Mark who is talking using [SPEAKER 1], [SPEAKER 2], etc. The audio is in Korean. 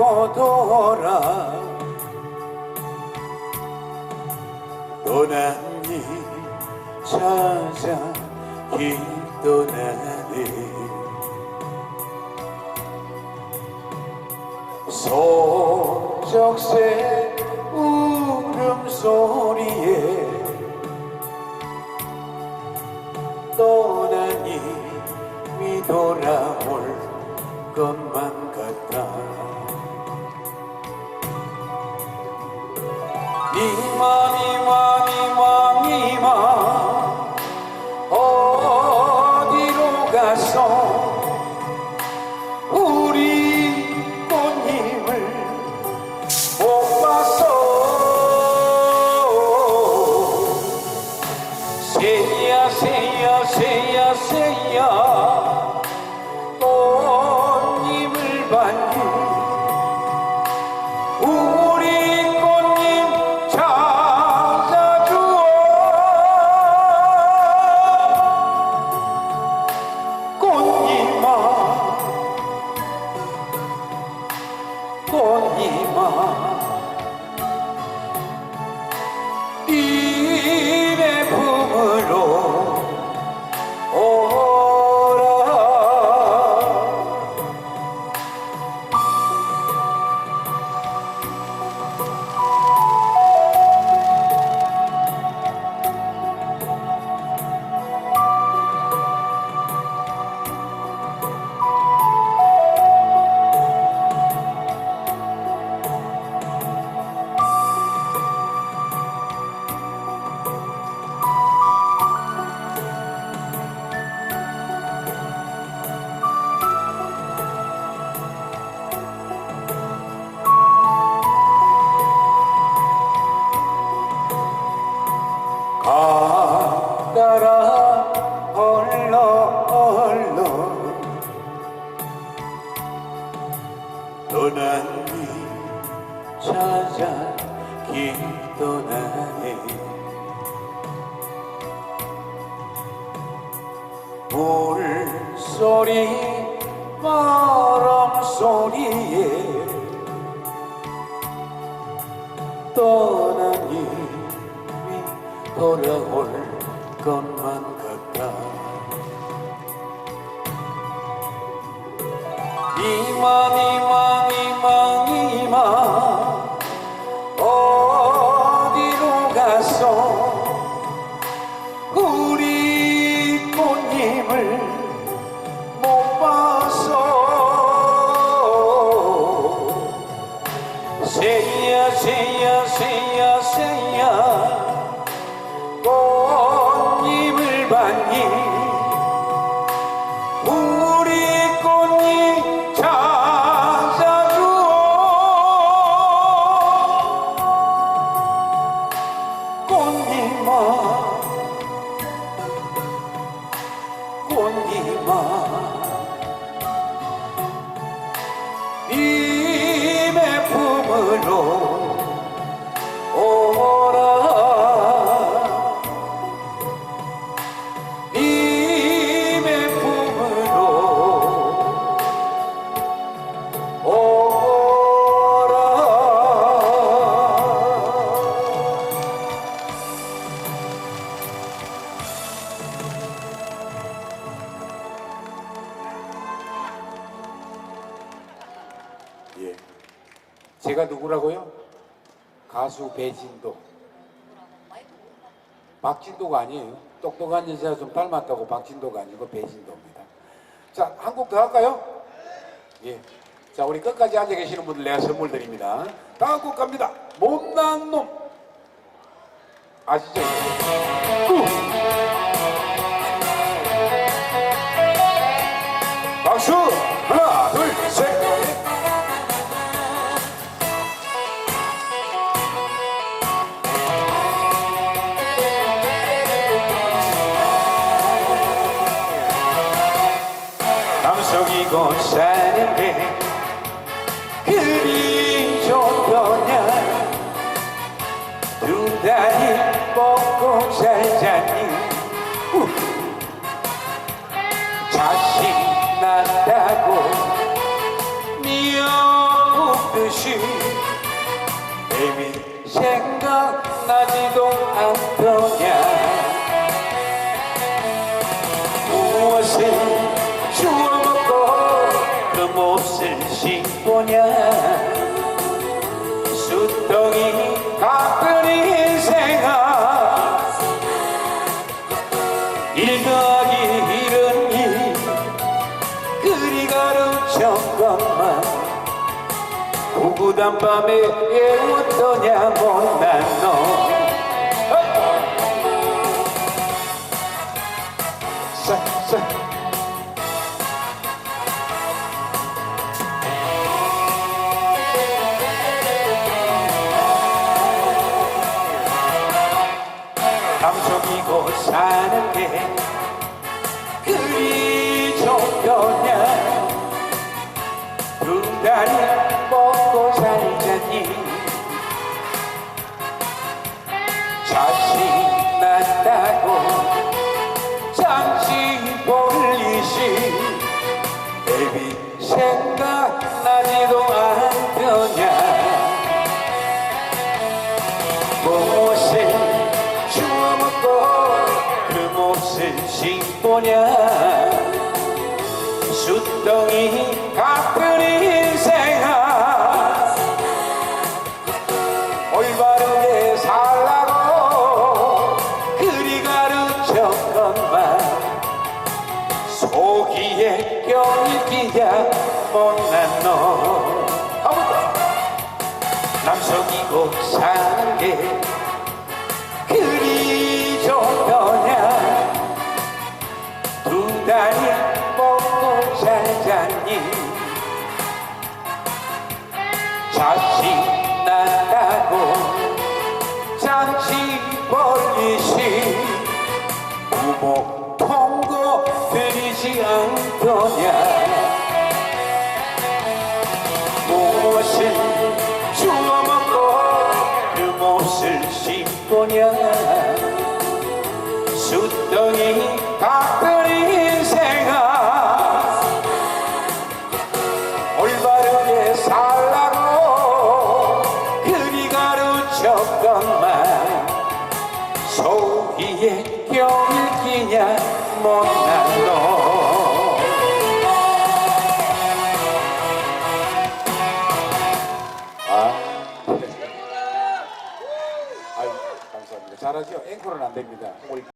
[SPEAKER 1] 돌아 떠난니 찾아 길 떠나네 소적새 울음소리에 니 বড় 소리 바람 소리에 떠나니 돌아올 것만 같다. 이 가수 배진도. 박진도가 아니에요. 똑똑한 여자 좀 닮았다고 박진도가 아니고 배진도입니다. 자, 한 곡 더 할까요? 예. 자, 우리 끝까지 앉아 계시는 분들 내가 선물 드립니다. 다음 곡 갑니다. 못난 놈. 아시죠? 여기고 사는 게 그리 좋더냐? 두 다리 먹고 살자니. 자식 낳다고 미역국듯이 애미 생각나지도 않더냐? 무엇을 신고냐? 수덩이 같은 인생아. 일 더하기 일은 일 그리 가르쳤건만. 구구단 밤에 애웠더냐 못난 놈 자, 자. 그리 좋더냐? 두 다리 씹보냐 숫덩이 같은 인생아. 올바르게 살라고 그리 가르쳤건만 속이에 껴있기야 못난 놈. 아무도 남성이고 사는 게 그리 무엇을 주워먹고 그 몹을 씹고냐 숫덩이 같은 인생아 올바르게 살라고 그리 가르쳤건만 속이에 껴있기냐 못난 놈 잘하죠? 앵콜은 안 됩니다.